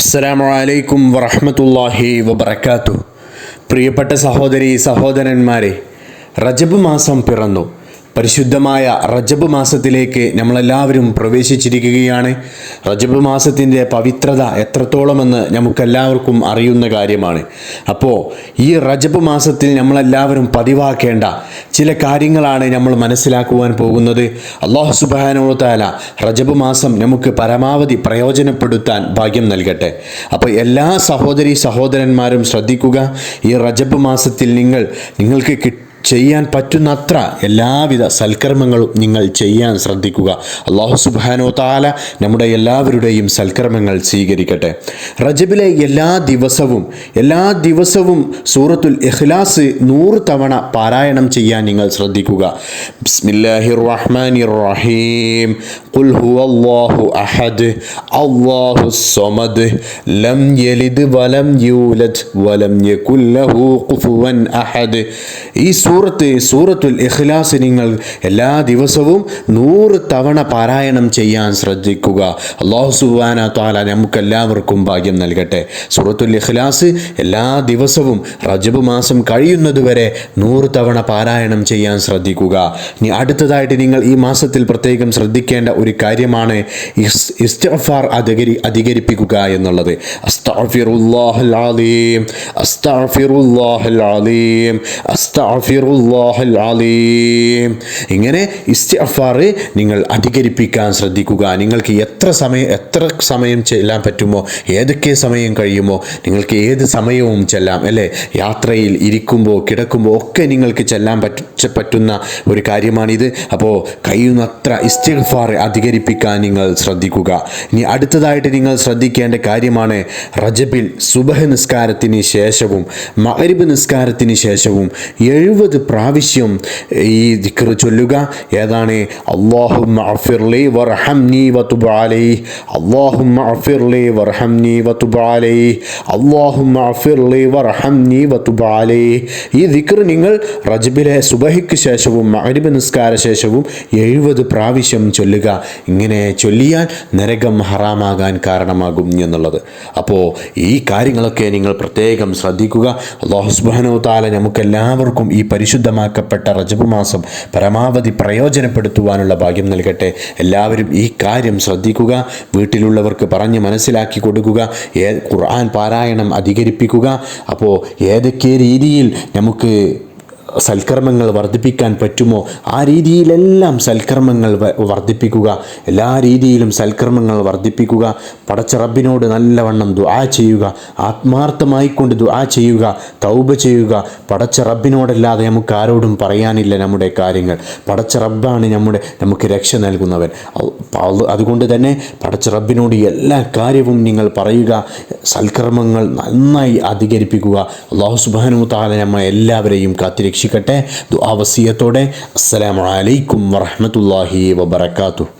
അസ്സലാമു അലൈക്കും വറഹ്മത്തുള്ളാഹി വബറകാത്തു പ്രിയപ്പെട്ട സഹോദരി സഹോദരന്മാരെ റജബ് മാസം പിറന്നു. പരിശുദ്ധമായ റജബ് മാസത്തിലേക്ക് നമ്മളെല്ലാവരും പ്രവേശിച്ചിരിക്കുകയാണ്. റജബ് മാസത്തിന്റെ പവിത്രത എത്രത്തോളമെന്ന് നമുക്കെല്ലാവർക്കും അറിയുന്ന കാര്യമാണ്. അപ്പോൾ ഈ റജബ് മാസത്തിൽ നമ്മളെല്ലാവരും പതിവാക്കേണ്ട ചില കാര്യങ്ങളാണ് നമ്മൾ മനസ്സിലാക്കുവാൻ പോകുന്നത്. അള്ളാഹു സുബാനോ താല റജബ് മാസം നമുക്ക് പരമാവധി പ്രയോജനപ്പെടുത്താൻ ഭാഗ്യം നൽകട്ടെ. അപ്പോൾ എല്ലാ സഹോദരി സഹോദരന്മാരും ശ്രദ്ധിക്കുക ഈ റജബ് മാസത്തിൽ നിങ്ങൾ നിങ്ങൾക്ക് കിട്ടും ചെയ്യാൻ പറ്റുന്നത്ര എല്ലാവിധ സൽക്കർമ്മങ്ങളും നിങ്ങൾ ചെയ്യാൻ ശ്രദ്ധിക്കുക. അള്ളാഹു സുബാനോ താല നമ്മുടെ എല്ലാവരുടെയും സൽക്കർമ്മങ്ങൾ സ്വീകരിക്കട്ടെ. റജബിലെ എല്ലാ ദിവസവും എല്ലാ ദിവസവും സൂറത്തുൽ ഇഖ്ലാസ് നൂറ് തവണ പാരായണം ചെയ്യാൻ നിങ്ങൾ ശ്രദ്ധിക്കുക. ബിസ്മില്ലാഹിർ റഹ്മാനിർ റഹീം ഖുൽ ഹുവല്ലാഹു അഹദ്. സമദ് ലം യലിദ് വലം യൂലദ്. വലം അഹദ്. ഈ സൂറത്ത് സൂറത്തുൽ ഇഖ്ലാസ് നിങ്ങൾ എല്ലാ ദിവസവും നൂറ് തവണ പാരായണം ചെയ്യാൻ ശ്രദ്ധിക്കുക. അള്ളാഹു സുബാന താല നമുക്കെല്ലാവർക്കും ഭാഗ്യം നൽകട്ടെ. സൂറത്തുൽ ഇഖ്ലാസ് എല്ലാ ദിവസവും റജബ് മാസം കഴിയുന്നതുവരെ നൂറ് തവണ പാരായണം ചെയ്യാൻ ശ്രദ്ധിക്കുക. ഇനി അടുത്തതായിട്ട് നിങ്ങൾ ഈ മാസത്തിൽ പ്രത്യേകം ശ്രദ്ധിക്കേണ്ട ഒരു കാര്യമാണ് ഇസ്തഫാർ അധികരി അധികരിപ്പിക്കുക എന്നുള്ളത്. അസ്തഗ്ഫിറുല്ലാഹൽ അലീം അസ്തഗ്ഫിറുല്ലാഹൽ അലീം ഇങ്ങനെ ഇസ്തിഗ്ഫാർ നിങ്ങൾ അധികരിപ്പിക്കാൻ ശ്രദ്ധിക്കുക. നിങ്ങൾക്ക് എത്ര സമയം എത്ര സമയം ചെല്ലാൻ പറ്റുമോ ഏതൊക്കെ സമയം കഴിയുമോ നിങ്ങൾക്ക് ഏത് സമയവും ചെല്ലാം അല്ലേ? യാത്രയിൽ ഇരിക്കുമ്പോൾ കിടക്കുമ്പോൾ ഒക്കെ നിങ്ങൾക്ക് ചെല്ലാൻ പറ്റ പറ്റുന്ന ഒരു കാര്യമാണിത്. അപ്പോൾ കഴിയുന്നത്ര ഇസ്തിഗ്ഫാർ അധികരിപ്പിക്കാൻ നിങ്ങൾ ശ്രദ്ധിക്കുക. ഇനി അടുത്തതായിട്ട് നിങ്ങൾ ശ്രദ്ധിക്കേണ്ട കാര്യമാണ് റജബിൽ സുബഹ നിസ്കാരത്തിന് ശേഷവും മഗ്രിബ് നിസ്കാരത്തിന് ശേഷവും എഴുപത് പ്രാവശ്യം ഈ ദിക്കർ ചൊല്ലുക. ഏതാണ്? അള്ളാഹുമ്മ അഫിർലി വർഹംനി വതുബ് അലൈഹി. അള്ളാഹുമ്മ അഫിർലി വർഹംനി വതുബ് അലൈഹി. അള്ളാഹുമ്മ അഫിർലി വർഹംനി വതുബ് അലൈഹി. ഈ ദിക്കർ നിങ്ങൾ റജബിലെ സുബഹിക്ക് ശേഷവും മഗ്രിബ് നിസ്കാര ശേഷവും എഴുപത് പ്രാവശ്യം ചൊല്ലുക. ഇങ്ങനെ ചൊല്ലിയാൽ നരകം ഹറാമാകാൻ കാരണമാകും എന്നുള്ളത്. അപ്പോൾ ഈ കാര്യങ്ങളൊക്കെ നിങ്ങൾ പ്രത്യേകം ശ്രദ്ധിക്കുക. അള്ളാഹുസ്ബഹനോ താല നമുക്കെല്ലാവർക്കും ഈ പരിശുദ്ധമാക്കപ്പെട്ട റജബ് മാസം പരമാവധി പ്രയോജനപ്പെടുത്തുവാനുള്ള ഭാഗ്യം നൽകട്ടെ. എല്ലാവരും ഈ കാര്യം ശ്രദ്ധിക്കുക. വീട്ടിലുള്ളവർക്ക് പറഞ്ഞ് മനസ്സിലാക്കി കൊടുക്കുക. ഖുർആൻ പാരായണം അധികരിപ്പിക്കുക. അപ്പോൾ ഏതൊക്കെ രീതിയിൽ നമുക്ക് സൽക്കർമ്മങ്ങൾ വർദ്ധിപ്പിക്കാൻ പറ്റുമോ? ആ രീതിയിലെല്ലാം സൽക്കർമ്മങ്ങൾ വർദ്ധിപ്പിക്കുക. എല്ലാ രീതിയിലും സൽക്കർമ്മങ്ങൾ വർദ്ധിപ്പിക്കുക. പടച്ച റബ്ബിനോട് നല്ലവണ്ണം ദുആ ചെയ്യുക. ആത്മാർത്ഥമായിക്കൊണ്ട് ദുആ ചെയ്യുക. തൗബ ചെയ്യുക. പടച്ച റബ്ബിനോടല്ലാതെ നമുക്ക് ആരോടും പറയാനില്ല നമ്മുടെ കാര്യങ്ങൾ. പടച്ച റബ്ബാണ് നമ്മുടെ നമുക്ക് രക്ഷ നൽകുന്നവൻ. അതുകൊണ്ട് തന്നെ പടച്ച റബ്ബിനോട് എല്ലാ കാര്യവും നിങ്ങൾ പറയുക. സൽക്കർമ്മങ്ങൾ നന്നായി അധികരിപ്പിക്കുക. അള്ളാഹു സുബാനു താല നമ്മ എല്ലാവരെയും കാത്തിരക്ഷിക്കട്ടെ ദുആവസിയത്തോടെ അസ്സലാമു അലൈക്കും വറഹ്മത്തുള്ളാഹി വബറകാതുഹു.